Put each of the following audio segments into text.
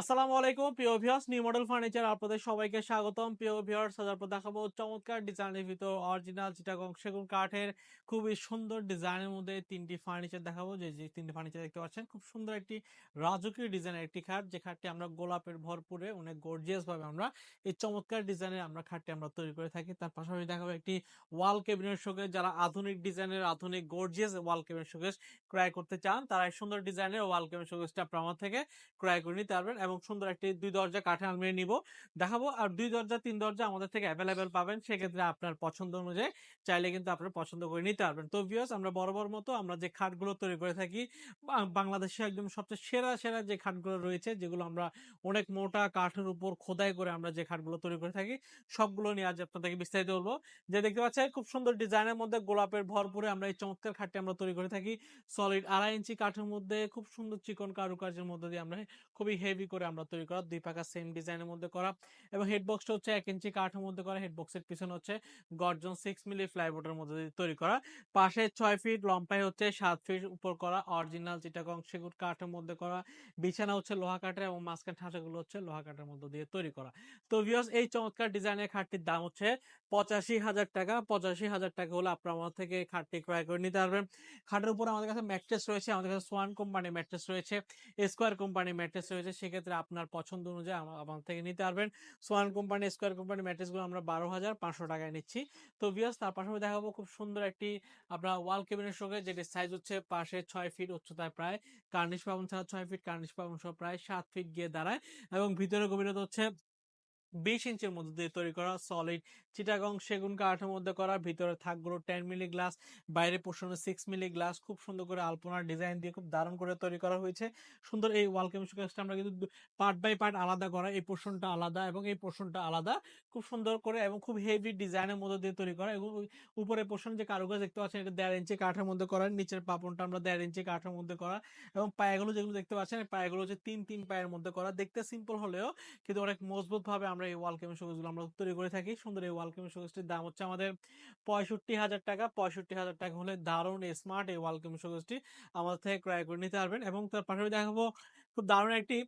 আসসালামু আলাইকুম, প্রিয় ভিউয়ার্স নিউ মডেল ফার্নিচার আপনাদের সবাইকে স্বাগতম। প্রিয় ভিউয়ার্স আজ দেখাবো চমৎকার ডিজাইনের ভিতর অরিজিনাল চিটাগং সেগুন কাঠের খুবই সুন্দর ডিজাইনের মধ্যে তিনটি ফার্নিচার দেখাবো। যে যে তিনটি ফার্নিচার দেখতে পাচ্ছেন, খুব সুন্দর একটি রাজকীয় ডিজাইনের একটি খাট। যে খাটটি আমরা গোলাপের ভরপুরে, অনেক গর্জিয়াস ভাবে আমরা এই চমৎকার ডিজাইনের আমরা খাটটি আমরা তৈরি করে থাকি। তার পাশাপাশি দেখাবো একটি ওয়াল কেবিনেট শোকেস যারা আধুনিক ডিজাইনের, আধুনিক গর্জিয়াস ওয়াল কেবিনেট শোকেস ক্রয় করতে চান, তারা এই সুন্দর ডিজাইনের ওয়াল কেবিনেট শোকেসটা আপনার আমার থেকে ক্রয় করে নিতে পারবেন। এবং সুন্দর একটি দুই দরজা কাঠের আলমারি নিব। দেখাবো, আর দুই দরজা, তিন দরজা আমাদের থেকে অ্যাভেলেবেল পাবেন। সেক্ষেত্রে আপনার পছন্দ অনুযায়ী চাইলে কিন্তু আপনার পছন্দ করে নিতে পারবেন। তো ভিউয়ার্স আমরা বরাবর মতো আমরা যে খাটগুলো তৈরি করে থাকি বাংলাদেশে একদম সবচেয়ে সেরা সেরা যে খাটগুলো রয়েছে, যেগুলো আমরা অনেক মোটা কাঠের উপর খোদাই করে আমরা যে খাটগুলো তৈরি করে থাকি, সবগুলো নিয়ে আজ আপনাদেরকে বিস্তারিত বলব। যে দেখতে পাচ্ছেন, খুব সুন্দর ডিজাইনের মধ্যে গোলাপের ভরপুরে আমরা এই চমৎকার খাটটি আমরা তৈরি করে থাকি। সলিড আড়াই ইঞ্চি কাঠের মধ্যে, খুব সুন্দর চিকন কারুকার্যের মধ্যে দিয়ে আমরা খুবই হেভি করে আমরা তৈরি করা দুই পাকা সেম ডিজাইনের মধ্যে করা এবং হেডবক্সটা হচ্ছে এক ইঞ্চি কাঠের মধ্যে করা। হেডবক্সের পিছনে হচ্ছে গর্জন সিক্স মিলি ফ্লাইবোর্ডের মধ্যে তৈরি করা। পাশে ছয় ফিট লম্বাই হচ্ছে সাত ফিট উপর করা। অরিজিনাল চিটাগং সেগুন কাঠের মধ্যে করা। বিছানা হচ্ছে লোহা কাঠের এবং মাঝখান ঠাঁচাগুলো হচ্ছে লোহা কাঠের মধ্যে দিয়ে তৈরি করা। তো ভিউয়ার্স এই চমৎকার ডিজাইনের খাটটির দাম হচ্ছে পঁচাশি হাজার টাকা। পঁচাশি হাজার টাকা হলে আপনার আমার থেকে খাটটি ক্রয় করে নিতে পারবেন। খাটের উপর আমাদের কাছে ম্যাট্রেস রয়েছে, আমাদের কাছে সোয়ান কোম্পানি ম্যাট্রেস রয়েছে স্কোয়ার কোম্পানি ম্যাট্রেস রয়েছে। সেক্ষেত্রে আপনার পছন্দ অনুযায়ী আমা- আমার থেকে নিতে পারবেন। সোয়ান কোম্পানি, স্কোয়ার কোম্পানি ম্যাট্রেসগুলো আমরা বারো হাজার পাঁচশো টাকায় নিচ্ছি। তো ভিউয়ার্স তার পাশাপাশি দেখাবো খুব সুন্দর একটি আপনার ওয়াল কেবিনের সঙ্গে যেটির সাইজ হচ্ছে পাশে ছয় ফিট উচ্চতায় প্রায় কার্নিশ পাবন ছাড়া ছয় ফিট কার্নিশ পাবন সহ প্রায় সাত ফিট গিয়ে দাঁড়ায়। এবং ভিতরে গভীরতা হচ্ছে বিশ ইঞ্চির মধ্যে দিয়ে তৈরি করা সলিড চিটাগং সেগুন কাঠের মধ্যে করা, ভিতরে থাকগুলো টেন মিলি গ্লাস বাইরে পোষণে সিক্স মিলি গ্লাস খুব সুন্দর করে আলপনার ডিজাইন দিয়ে খুব দারুণ করে তৈরি করা হয়েছে। সুন্দর এই ওয়াল কেমিস্ট্রি আমরা কিন্তু পার্ট বাই পার্ট আলাদা করা, এই পোর্শনটা আলাদা এবং এই পোর্শনটা আলাদা। খুব সুন্দর করে এবং খুব হেভি ডিজাইনের মধ্যে দিয়ে তৈরি করা এবং উপরে পোর্শন যে কারুকাজ দেখতে পাচ্ছেন এটা দেড় ইঞ্চি কাঠের মধ্যে করা, নিচের পাপনটা আমরা দেড় ইঞ্চি কাঠের মধ্যে করা এবং পায়েগুলো যেগুলো দেখতে পাচ্ছেন, পায়েগুলো হচ্ছে তিন তিন পায়ের মধ্যে করা। দেখতে সিম্পল হলেও কিন্তু অনেক মজবুত ভাবে আমরা এই ওয়াল কেমি গুলো আমরা তৈরি করে থাকি। সুন্দর এই ওয়াল কেমিস্ট্রির দাম হচ্ছে আমাদের পঁয়ষট্টি হাজার টাকা। পঁয়ষট্টি হাজার টাকা হলে দারুণ স্মার্ট এই ওয়াল কেমিস্ট্রি আমাদের থেকে ক্রয় করে নিতে পারবেন এবং তার পাশাপাশি দেখাবো খুব দারুণ একটি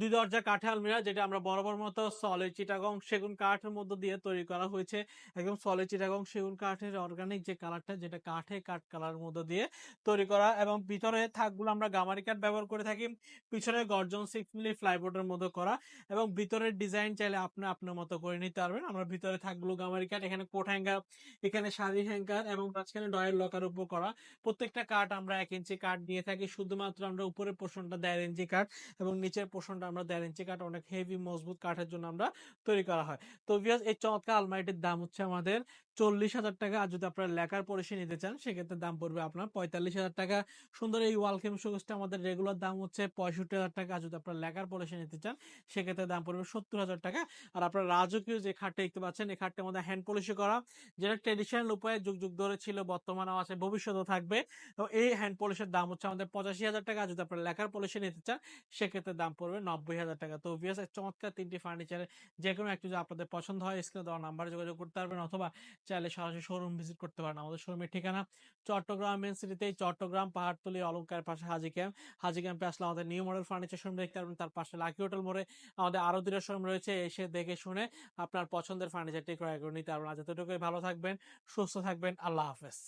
দুই দরজা কাঠে আলমিরা যেটা আমরা বরাবর মতো সলিড চিটাগং সেগুন কাঠের মধ্যে দিয়ে তৈরি করা হয়েছে। একদম সলিড চিটাগং সেগুন কাঠের অর্গানিক যে কালারটা, যেটা কাঠে কাঠ কালার মধ্যে দিয়ে তৈরি করা এবং ভিতরে থাকগুলো আমরা গামারি কাঠ ব্যবহার করে থাকি। পিছনে গর্জন সিক্স মিলি ফ্লাইবোর্ডের মধ্যে করা এবং ভিতরের ডিজাইন চাইলে আপনি আপনার মতো করে নিতে পারবেন। আমরা ভিতরে থাকগুলো গামারি কাঠ, এখানে কোট হ্যাঙ্গার, এখানে শাড়ি হ্যাঙ্গার এবং মাঝখানে ডয়ের লকার উপর করা। প্রত্যেকটা কাঠ আমরা এক ইঞ্চি কাঠ দিয়ে থাকি। শুধুমাত্র আমরা উপরের পোষণটা দেড় ইঞ্চি কাঠ এবং নিচের পোর্শনটা আমরা ইঞ্চি কাঠ। অনেক হেভি মজবুত কাঠের জন্য আমরা তৈরি করা হয়। তো ভিউয়ার্স এই চমৎকার আলমারিটির দাম হচ্ছে আমাদের চল্লিশ হাজার টাকা। আর যদি আপনারা লেখার পলিশি নিতে চান, সেক্ষেত্রে দাম পড়বে আপনার পঁয়তাল্লিশ হাজার টাকা। সুন্দর এই ওয়াল কেম শোকেসটা আমাদের রেগুলার দাম হচ্ছে পঁয়ষট্টি হাজার টাকা। আর যদি আপনারা লেখার পলিশি নিতে চান, সেক্ষেত্রে দাম পড়বে সত্তর হাজার টাকা। আর আপনারা রাজকীয় যে খাটটা দেখতে পাচ্ছেন, এই খাটটা আমাদের হ্যান্ড পলিশি করা। যেটা ট্রেডিশনাল উপায়ে যুগ যুগ ধরে ছিল, বর্তমানেও আছে, ভবিষ্যতেও থাকবে। তো এই হ্যান্ড পলিশের দাম হচ্ছে আমাদের পঁচাশি হাজার টাকা। আর যদি আপনারা লেখার পলিশি নিতে চান, সেক্ষেত্রে দাম পড়বে নব্বই হাজার টাকা। তো ভিএস চমৎকার তিনটি ফার্নিচারে যে কোনো একটু যদি আপনাদের পছন্দ হয় স্ক্রিনে দেওয়া নাম্বারে যোগাযোগ করতে পারবেন অথবা চাইলে সরাসরি শোরুম ভিজিট করতে পারেন। আমাদের শোরুমের ঠিকানা চট্টগ্রাম মেন সিটিতে চট্টগ্রাম পাহাড়তলি অলঙ্কার পাশে হাজি ক্যাম্প হাজি ক্যাম্পে আসলে আমাদের নিউ মডেল ফার্নিচার শোরুম দেখতে পারবেন। তার পাশে লাকি হোটেল মোড়ে আমাদের আরও দুটো শোরুম রয়েছে, এসে দেখে শুনে আপনার পছন্দের ফার্নিচারটি ক্রয় করে নিতে পারবেন। আজ এতটুকুই, ভালো থাকবেন, সুস্থ থাকবেন, আল্লাহ হাফেজ।